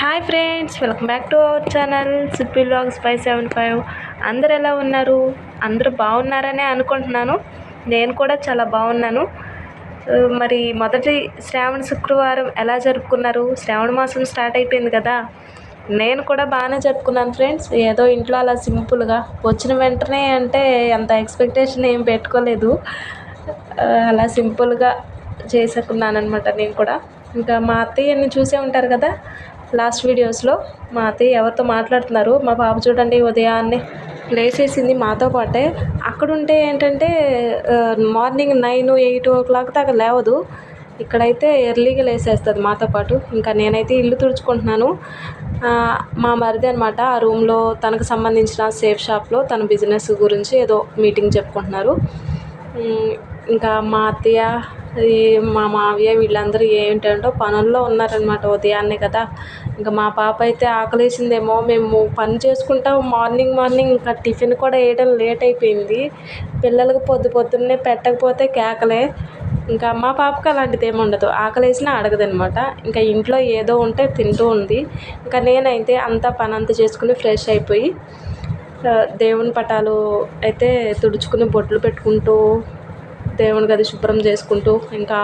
Hi friends welcome back to our channel Sippi blogs five seven five అందరు ఎలా ఉన్నారు? అందరూ బాగున్నారనే అనుకుంటున్నాను. నేను కూడా చాలా బాగున్నాను. మరి మొదటి శ్రావణ శుక్రవారం ఎలా జరుపుకున్నారు? శ్రావణ మాసం స్టార్ట్ అయిపోయింది కదా. నేను కూడా బాగానే జరుపుకున్నాను ఫ్రెండ్స్ ఏదో ఇంట్లో అలా సింపుల్గా వచ్చిన వెంటనే అంటే అంత ఎక్స్పెక్టేషన్ ఏం పెట్టుకోలేదు. అలా సింపుల్గా చేసుకున్నాను అనమాట నేను కూడా. ఇంకా మా అత్తయ్యని చూసే ఉంటారు కదా. లాస్ట్ వీడియోస్లో మా అత్తయ్య ఎవరితో మాట్లాడుతున్నారు? మా పాప చూడండి ఉదయాన్నే లేచేసింది మాతో పాటే. అక్కడుంటే ఏంటంటే morning nine eight o'clock దాకా లేవదు. ఇక్కడైతే ఎర్లీగా లేసేస్తుంది మాతో పాటు. ఇంకా నేనైతే ఇల్లు తుడుచుకుంటున్నాను. మా మరిది అనమాట ఆ రూమ్లో తనకు సంబంధించిన సేఫ్ షాప్లో తన బిజినెస్ గురించి ఏదో మీటింగ్ చెప్పుకుంటున్నారు. ఇంకా మా అత్తయ్య ఈ మా మావయ్య వీళ్ళందరూ ఏంటంటే పనుల్లో ఉన్నారనమాట ఉదయాన్నే కదా. ఇంకా మా పాప అయితే ఆకలేసిందేమో మేము పని చేసుకుంటాం మార్నింగ్ మార్నింగ్ ఇంకా టిఫిన్ కూడా వేయడం లేట్ అయిపోయింది. పిల్లలకు పొద్దు పొద్దున్నే పెట్టకపోతే కేకలే. ఇంకా మా పాపకి అలాంటిది ఏమి ఉండదు ఆకలేసినా అడగదనమాట ఇంకా ఇంట్లో ఏదో ఉంటే తింటూ ఉంది. ఇంకా నేనైతే అంతా పని అంతా చేసుకుని ఫ్రెష్ అయిపోయి దేవుని పటాలు అయితే తుడుచుకుని బొట్లు పెట్టుకుంటూ దేవుని గది శుభ్రం చేసుకుంటూ ఇంకా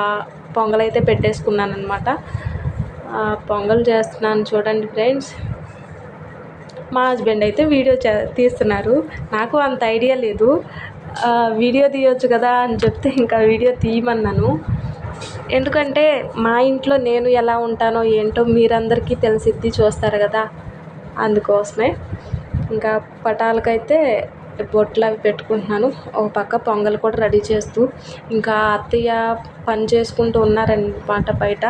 పొంగల్ అయితే పెట్టేసుకున్నాను అనమాట పొంగల్ చేస్తున్నాను చూడండి ఫ్రెండ్స్. మా హస్బెండ్ అయితే వీడియో తీస్తున్నారు. నాకు అంత ఐడియా లేదు. వీడియో తీయొచ్చు కదా అని చెప్తే ఇంకా వీడియో తీయమన్నాను. ఎందుకంటే మా ఇంట్లో నేను ఎలా ఉంటానో ఏంటో మీరందరికీ తెలిసిద్ది చూస్తారు కదా. అందుకోసమే. ఇంకా పటాలకైతే బొట్లు అవి పెట్టుకుంటున్నాను. ఒక పక్క పొంగల్ కూడా రెడీ చేస్తూ. ఇంకా అత్తయ్య పని చేసుకుంటూ ఉన్నారనమాట బయట.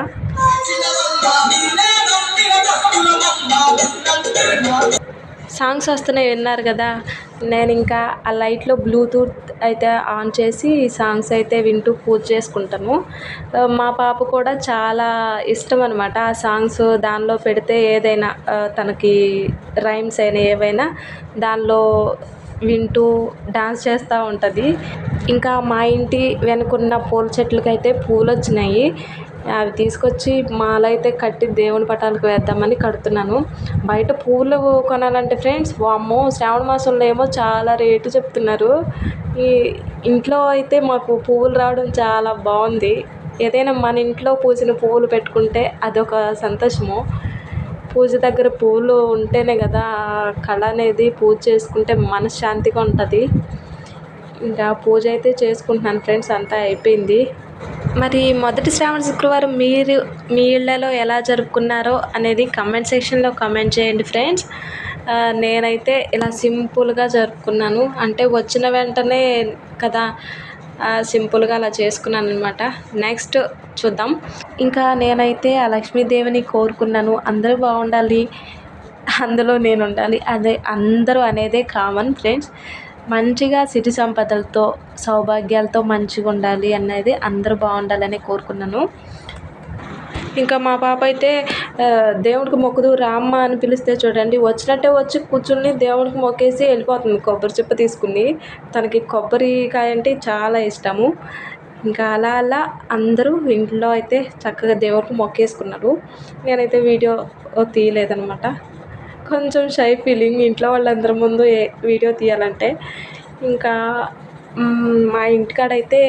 సాంగ్స్ వస్తున్నాయి విన్నారు కదా. నేను ఇంకా ఆ లైట్లో బ్లూటూత్ అయితే ఆన్ చేసి సాంగ్స్ అయితే వింటూ పూజ చేసుకుంటాను. మా పాప కూడా చాలా ఇష్టం అనమాట ఆ సాంగ్స్ దానిలో పెడితే ఏదైనా తనకి రైమ్స్ అయినా ఏవైనా దానిలో వింటూ డాన్స్ చేస్తూ ఉంటుంది. ఇంకా మా ఇంటి వెనుకున్న పూల చెట్లకైతే పూలు వచ్చినాయి అవి తీసుకొచ్చి మాల అయితే కట్టి దేవుని పటాలకు వేద్దామని కడుతున్నాను. బయట పూలు కొనాలంటే ఫ్రెండ్స్ వామ్మో శ్రావణ మాసంలో ఏమో చాలా రేటు చెప్తున్నారు. ఈ ఇంట్లో అయితే మాకు పువ్వులు రావడం చాలా బాగుంది. ఏదైనా మన ఇంట్లో పూసిన పువ్వులు పెట్టుకుంటే అదొక సంతోషము. పూజ దగ్గర పూలు ఉంటేనే కదా కళ అనేది పూజ చేసుకుంటే మనశ్శాంతిగా ఉంటుంది. ఇంకా పూజ అయితే చేసుకుంటున్నాను ఫ్రెండ్స్ అంతా అయిపోయింది. మరి మొదటి శ్రావణ శుక్రవారం మీరు మీ ఇళ్ళలో ఎలా జరుపుకున్నారో అనేది కమెంట్ సెక్షన్లో కమెంట్ చేయండి ఫ్రెండ్స్. నేనైతే ఇలా సింపుల్గా జరుపుకున్నాను. అంటే వచ్చిన వెంటనే కదా సింపుల్గా అలా చేసుకున్నాను అనమాట నెక్స్ట్ చూద్దాం. ఇంకా నేనైతే ఆ లక్ష్మీదేవిని కోరుకున్నాను. అందరూ బాగుండాలి. అందులో నేను ఉండాలి అదే అందరూ అనేదే కామన్ ఫ్రెండ్స్ మంచిగా సిరి సంపదలతో సౌభాగ్యాలతో మంచిగా ఉండాలి అనేది అందరూ బాగుండాలని కోరుకున్నాను. ఇంకా మా పాప అయితే దేవుడికి మొక్కుదు రామ్మ అని పిలిస్తే చూడండి వచ్చినట్టే వచ్చి కూర్చుని దేవుడికి మొక్కేసి వెళ్ళిపోతుంది కొబ్బరి చెప్ప తీసుకుని. తనకి కొబ్బరికాయ అంటే చాలా ఇష్టము. ఇంకా అలా అలా అందరూ ఇంట్లో అయితే చక్కగా దేవుడికి మొక్కేసుకున్నారు. నేనైతే వీడియో తీయలేదనమాట కొంచెం షై ఫీలింగ్ ఇంట్లో వాళ్ళందరి ముందు ఏ- వీడియో తీయాలంటే. ఇంకా మా మా ఇంటికాడైతే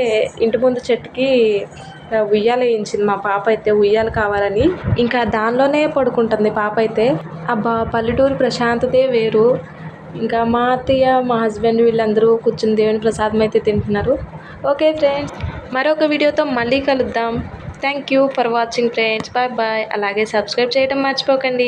ఇంటి ముందు చెట్టుకి ఉయ్యాల వేయించింది. మా పాప అయితే ఉయ్యాలు కావాలని. ఇంకా దానిలోనే పడుకుంటుంది పాప అయితే అబ్బా పల్లెటూరు ప్రశాంతతే వేరు. ఇంకా మా అత్తయ్య మా హస్బెండ్ వీళ్ళందరూ కూర్చుని దేవుని ప్రసాదం అయితే తింటున్నారు. ఓకే ఫ్రెండ్స్ మరొక వీడియోతో మళ్ళీ కలుద్దాం. Thank you for watching friends. Bye bye. అలాగే సబ్స్క్రైబ్ చేయడం మర్చిపోకండి.